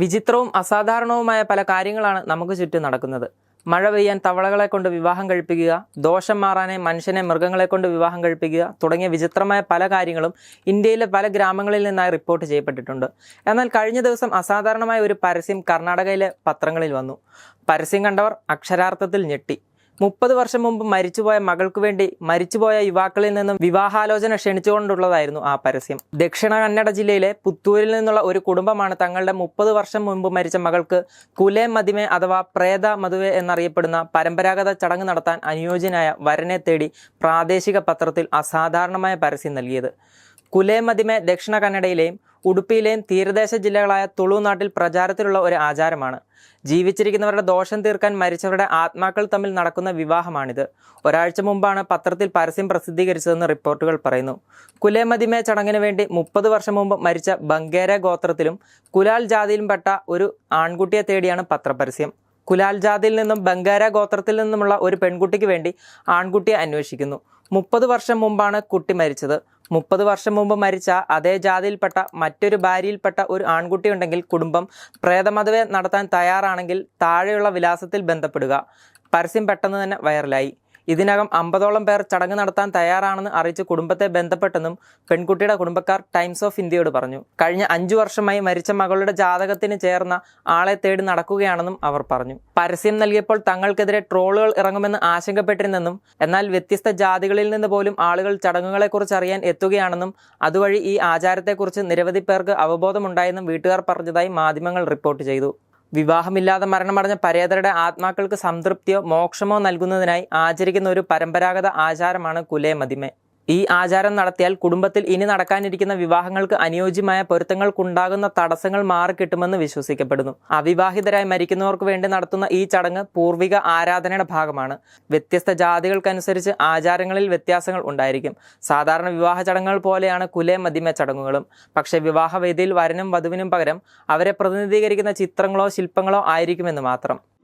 വിചിത്രവും അസാധാരണവുമായ പല കാര്യങ്ങളാണ് നമുക്ക് ചുറ്റും നടക്കുന്നത്. മഴ പെയ്യാൻ തവളകളെ കൊണ്ട് വിവാഹം കഴിപ്പിക്കുക ദോഷം മാറാനെ മനുഷ്യനെ മൃഗങ്ങളെ കൊണ്ട് വിവാഹം കഴിപ്പിക്കുക തുടങ്ങിയ വിചിത്രമായ പല കാര്യങ്ങളും ഇന്ത്യയിലെ പല ഗ്രാമങ്ങളിൽ നിന്നായി റിപ്പോർട്ട് ചെയ്യപ്പെട്ടിട്ടുണ്ട്. എന്നാൽ കഴിഞ്ഞ ദിവസം അസാധാരണമായ ഒരു പരസ്യം കർണാടകയിലെ പത്രങ്ങളിൽ വന്നു. പരസ്യം കണ്ടവർ അക്ഷരാർത്ഥത്തിൽ ഞെട്ടി. മുപ്പത് വർഷം മുമ്പ് മരിച്ചുപോയ മകൾക്ക് വേണ്ടി മരിച്ചുപോയ യുവാക്കളിൽ നിന്നും വിവാഹാലോചന ക്ഷണിച്ചുകൊണ്ടുള്ളതായിരുന്നു ആ പരസ്യം. ദക്ഷിണ കന്നഡ ജില്ലയിലെ പുത്തൂരിൽ നിന്നുള്ള ഒരു കുടുംബമാണ് തങ്ങളുടെ മുപ്പത് വർഷം മുമ്പ് മരിച്ച മകൾക്ക് കുലെ മതിമെ അഥവാ പ്രേത മധുവെ എന്നറിയപ്പെടുന്ന പരമ്പരാഗത ചടങ്ങ് നടത്താൻ അനുയോജ്യനായ വരനെ തേടി പ്രാദേശിക പത്രത്തിൽ അസാധാരണമായ പരസ്യം നൽകിയത്. കുലേമതിമെ ദക്ഷിണ കന്നഡയിലെയും ഉടുപ്പിയിലെയും തീരദേശ ജില്ലകളായ തുളുനാട്ടിൽ പ്രചാരത്തിലുള്ള ഒരു ആചാരമാണ്. ജീവിച്ചിരിക്കുന്നവരുടെ ദോഷം തീർക്കാൻ മരിച്ചവരുടെ ആത്മാക്കൾ തമ്മിൽ നടക്കുന്ന വിവാഹമാണിത്. ഒരാഴ്ച മുമ്പാണ് പത്രത്തിൽ പരസ്യം പ്രസിദ്ധീകരിച്ചതെന്ന് റിപ്പോർട്ടുകൾ പറയുന്നു. കുലേമതിമേ ചടങ്ങിന് വേണ്ടി മുപ്പത് വർഷം മുമ്പ് മരിച്ച ബംഗേര ഗോത്രത്തിലും കുലാൽ ജാതിയിലുംപ്പെട്ട ഒരു ആൺകുട്ടിയെ തേടിയാണ് പത്രപരസ്യം. കുലാൽ ജാതിയിൽ നിന്നും ബംഗാര ഗോത്രത്തിൽ നിന്നുമുള്ള ഒരു പെൺകുട്ടിക്ക് വേണ്ടി ആൺകുട്ടിയെ അന്വേഷിക്കുന്നു. മുപ്പത് വർഷം മുമ്പാണ് കുട്ടി മരിച്ചത്. മുപ്പത് വർഷം മുമ്പ് മരിച്ച അതേ ജാതിയിൽപ്പെട്ട മറ്റൊരു ഭാര്യയിൽപ്പെട്ട ഒരു ആൺകുട്ടി ഉണ്ടെങ്കിൽ കുടുംബം പ്രേതമതവെ നടത്താൻ തയ്യാറാണെങ്കിൽ താഴെയുള്ള വിലാസത്തിൽ ബന്ധപ്പെടുക. പരസ്യം പെട്ടെന്ന് തന്നെ വൈറലായി. ഇതിനകം അമ്പതോളം പേർ ചടങ്ങ് നടത്താൻ തയ്യാറാണെന്ന് അറിയിച്ച് കുടുംബത്തെ ബന്ധപ്പെട്ടെന്നും പെൺകുട്ടിയുടെ കുടുംബക്കാർ ടൈംസ് ഓഫ് ഇന്ത്യയോട് പറഞ്ഞു. കഴിഞ്ഞ അഞ്ചു വർഷമായി മരിച്ച മകളുടെ ജാതകത്തിന് ചേർന്ന ആളെ തേടി നടക്കുകയാണെന്നും അവർ പറഞ്ഞു. പരസ്യം നൽകിയപ്പോൾ തങ്ങൾക്കെതിരെ ട്രോളുകൾ ഇറങ്ങുമെന്ന് ആശങ്കപ്പെട്ടിരുന്നെന്നും എന്നാൽ വ്യത്യസ്ത ജാതികളിൽ നിന്ന് പോലും ആളുകൾ ചടങ്ങുകളെക്കുറിച്ച് അറിയാൻ എത്തുകയാണെന്നും അതുവഴി ഈ ആചാരത്തെക്കുറിച്ച് നിരവധി പേർക്ക് അവബോധമുണ്ടായെന്നും വീട്ടുകാർ പറഞ്ഞതായി മാധ്യമങ്ങൾ റിപ്പോർട്ട് ചെയ്തു. വിവാഹമില്ലാതെ മരണമടഞ്ഞ പരേതരുടെ ആത്മാക്കൾക്ക് സംതൃപ്തിയോ മോക്ഷമോ നൽകുന്നതിനായി ആചരിക്കുന്ന ഒരു പരമ്പരാഗത ആചാരമാണ് കുലേ മതിമെ ഈ ആചാരം നടത്തിയാൽ കുടുംബത്തിൽ ഇനി നടക്കാനിരിക്കുന്ന വിവാഹങ്ങൾക്ക് അനുയോജ്യമായ പൊരുത്തങ്ങൾക്കുണ്ടാകുന്ന തടസ്സങ്ങൾ മാറിക്കിട്ടുമെന്ന് വിശ്വസിക്കപ്പെടുന്നു. അവിവാഹിതരായി മരിക്കുന്നവർക്ക് വേണ്ടി നടത്തുന്ന ഈ ചടങ്ങ് പൂർവിക ആരാധനയുടെ ഭാഗമാണ്. വ്യത്യസ്ത ജാതികൾക്കനുസരിച്ച് ആചാരങ്ങളിൽ വ്യത്യാസങ്ങൾ ഉണ്ടായിരിക്കും. സാധാരണ വിവാഹ ചടങ്ങുകൾ പോലെയാണ് കുലേ മതിമ ചടങ്ങുകളും. പക്ഷേ വിവാഹവേദിയിൽ വരനും വധുവിനും പകരം അവരെ പ്രതിനിധീകരിക്കുന്ന ചിത്രങ്ങളോ ശില്പങ്ങളോ ആയിരിക്കുമെന്ന് മാത്രം.